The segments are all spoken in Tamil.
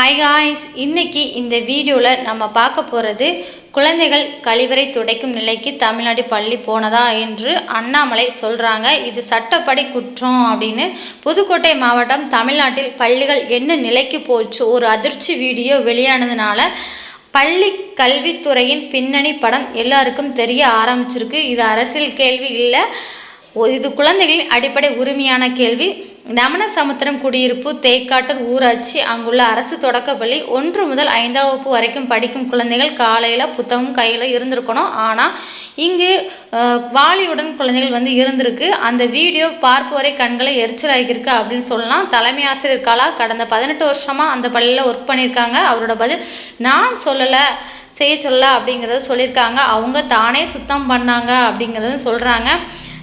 ஹாய் காய்ஸ் இன்றைக்கி இந்த வீடியோவில் நம்ம பார்க்க போகிறது குழந்தைகள் கழிவறை துடைக்கும் நிலைக்கு தமிழ்நாடு பள்ளி போனதா என்று அண்ணாமலை சொல்கிறாங்க இது சட்டப்படி குற்றம் அப்படின்னு. புதுக்கோட்டை மாவட்டம் தமிழ்நாட்டில் பள்ளிகள் என்ன நிலைக்கு போச்சு? ஒரு அதிர்ச்சி வீடியோ வெளியானதுனால பள்ளி கல்வித்துறையின் பின்னணி படம் எல்லாருக்கும் தெரிய ஆரம்பிச்சிருக்கு. இது அரசியல் கேள்வி இல்லை. இது குழந்தைகளின் அடிப்படை உரிமையான கேள்வி. நமன சமுத்திரம் குடியிருப்பு தேக்காட்டூர் ஊராட்சி அங்குள்ள அரசு தொடக்கப்பள்ளி ஒன்று முதல் ஐந்தாம் வகுப்பு வரைக்கும் படிக்கும் குழந்தைகள் காலையில் புத்தகம் கையில் இருந்திருக்கணும். ஆனால் இங்கு வாலியுடன் குழந்தைகள் வந்து இருந்திருக்கு. அந்த வீடியோ பார்ப்பவரை கண்களை எரிச்சலாகியிருக்கு அப்படின்னு சொல்லலாம். தலைமை ஆசிரியர் கலா கடந்த பதினெட்டு வருஷமாக அந்த பள்ளியில் ஒர்க் பண்ணியிருக்காங்க. அவரோட பதில் நான் சொல்லலை செய்ய சொல்ல அப்படிங்கிறத சொல்லியிருக்காங்க. அவங்க தானே சுத்தம் பண்ணாங்க அப்படிங்கிறதும் சொல்கிறாங்க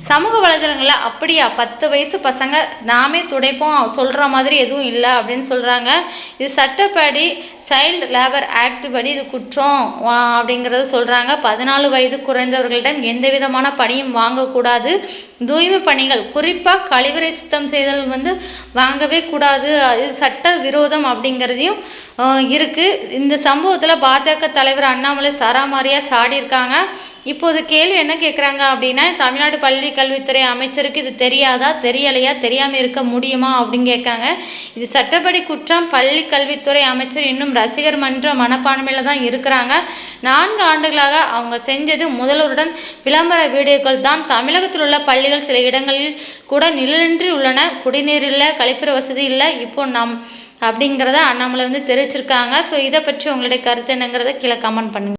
சமூக வலைதளங்களில் அப்படியா? பத்து வயசு பசங்க நாமே துடைப்போம் சொல்கிற மாதிரி எதுவும் இல்லை அப்படின்னு சொல்கிறாங்க இது சட்டப்படி சைல்டு லேபர் ஆக்ட் படி இது குற்றம் அப்படிங்கிறத சொல்கிறாங்க பதினாலு வயது குறைந்தவர்களிடம் எந்த விதமான பணியும் வாங்கக்கூடாது. தூய்மை பணிகள் குறிப்பாக கழிவறை சுத்தம் செய்தல் வந்து வாங்கவே கூடாது. இது சட்ட விரோதம் அப்படிங்கிறதையும் இருக்குது இந்த சம்பவத்தில் பாஜக தலைவர் அண்ணாமலை சராமாரியாக சாடியிருக்காங்க. இப்போது கேள்வி என்ன கேட்குறாங்க அப்படின்னா தமிழ்நாடு பள்ளி கல்வித்துறை அமைச்சருக்கு இது தெரியாதா தெரியலையா தெரியாமல் இருக்க முடியுமா அப்படின்னு கேட்காங்க. இது சட்டப்படி குற்றம். பள்ளி கல்வித்துறை அமைச்சர் இன்னும் ரசிகர் மன்ற மனப்பான்மையில் தான் இருக்கிறாங்க. நான்கு ஆண்டுகளாக அவங்க செஞ்சது முதல்வருடன் விளம்பர வீடியோக்கள் தான். தமிழகத்தில் உள்ள பள்ளிகள் சில இடங்களில் கூட நிழலின்றி உள்ளன. குடிநீர் இல்லை கழிப்பிற வசதி இல்லை. இப்போ நம் அப்படிங்கிறத அண்ணாமலை வந்து தெரிவிச்சிருக்காங்க. ஸோ இதை பற்றி உங்களுடைய கருத்து என்னங்கிறத கீழே கமெண்ட் பண்ணுங்கள்